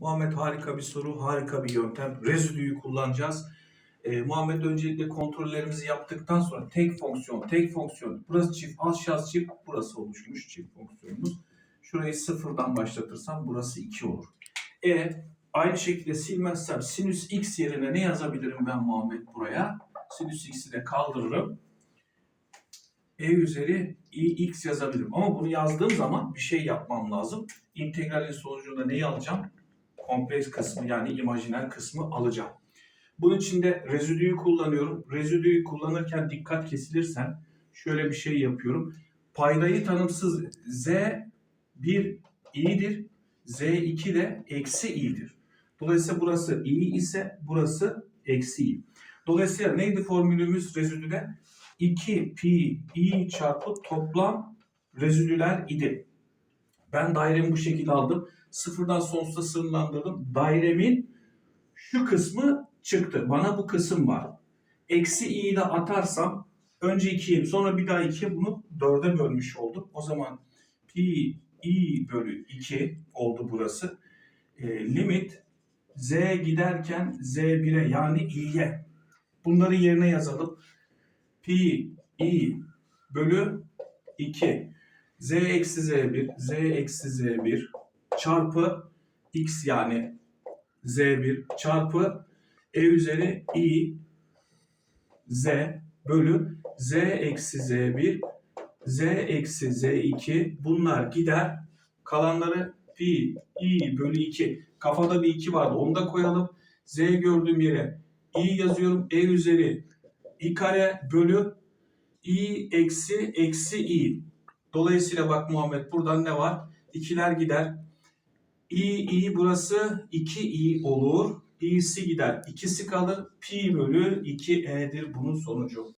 Muhammed harika bir soru, harika bir yöntem. Rezidüyü kullanacağız. Ee, Muhammed öncelikle kontrollerimizi yaptıktan sonra tek fonksiyon, tek fonksiyon. Burası çift, aşağı çift, burası oluşmuş çift fonksiyonumuz. Şurayı sıfırdan başlatırsam burası 2 olur. E aynı şekilde silmezsem sinüs x yerine ne yazabilirim ben Muhammed buraya? Sinüs x'i de kaldırırım. E üzeri ix yazabilirim. Ama bunu yazdığım zaman bir şey yapmam lazım. İntegralin sonucunda neyi alacağım? Kompleks kısmı yani imajiner kısmı alacağım. Bunun için de rezidüyü kullanıyorum. Rezidüyü kullanırken dikkat kesilirsen şöyle bir şey yapıyorum. Paydayı tanımsız z1 i'dir. z2 de eksi i'dir. Dolayısıyla burası i ise burası eksi i. Dolayısıyla neydi formülümüz rezidüde? 2 pi i çarpı toplam rezidüler idi. Ben dairemi bu şekilde aldım. Sıfırdan sonsuza sınırlandırdım. Dairemin şu kısmı çıktı. Bana bu kısım var. Eksi i'yi de atarsam önce 2'yim sonra bir daha 2'ye bunu 4'e bölmüş oldum. O zaman pi i bölü 2 oldu burası. E, limit z giderken z1'e yani i'ye. Bunları yerine yazalım. Pi i bölü 2 z eksi z1 z eksi z1 çarpı x yani z1 çarpı e üzeri i z bölü z eksi z1 z eksi z2 bunlar gider. Kalanları pi i bölü 2 kafada bir 2 vardı onu da koyalım. z gördüğüm yere i yazıyorum. e üzeri i kare bölü i eksi eksi i. Dolayısıyla bak Muhammed buradan ne var? İkiler gider. i i burası 2i olur. i'si gider. İkisi kalır. Pi bölü 2e'dir bunun sonucu.